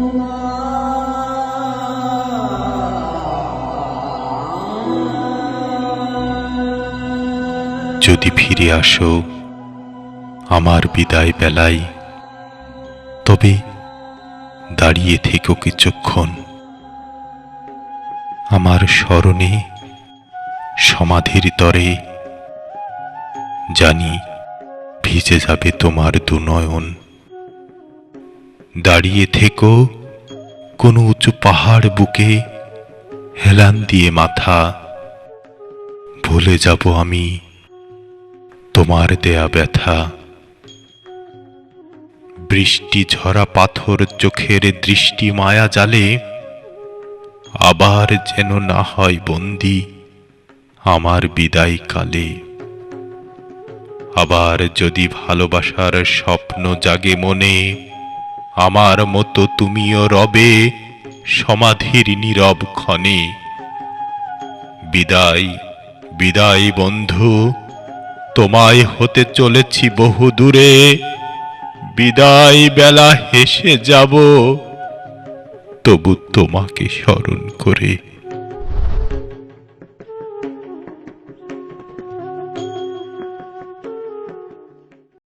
যদি ফিরে আসো, আমার বিদায় বেলায়, তবে দাঁড়িয়ে থেকো কিছুক্ষণ। আমার স্মরণে সমাধির তরে জানি ভিজে যাবে তোমার দুনয়ন। দাঁড়িয়ে থেকো। কোনো উঁচু পাহাড় বুকে হেলান দিয়ে মাথা। ভুলে যাব আমি তোমার দেয়া ব্যথা। বৃষ্টি ঝরা পাথর চোখের দৃষ্টি মায়া জালে। আবার যেন না হয় বন্দি আমার বিদায় কালে। আবার যদি ভালোবাসার স্বপ্ন জাগে মনে আমার মতো তুমিও রবে সমাধির নীরব ক্ষণে। বিদায় বিদায় বন্ধু, তোমায় হতে চলেছি বহু দূরে। বিদায় বেলা হেসে যাব, তবু তোমাকে স্মরণ করে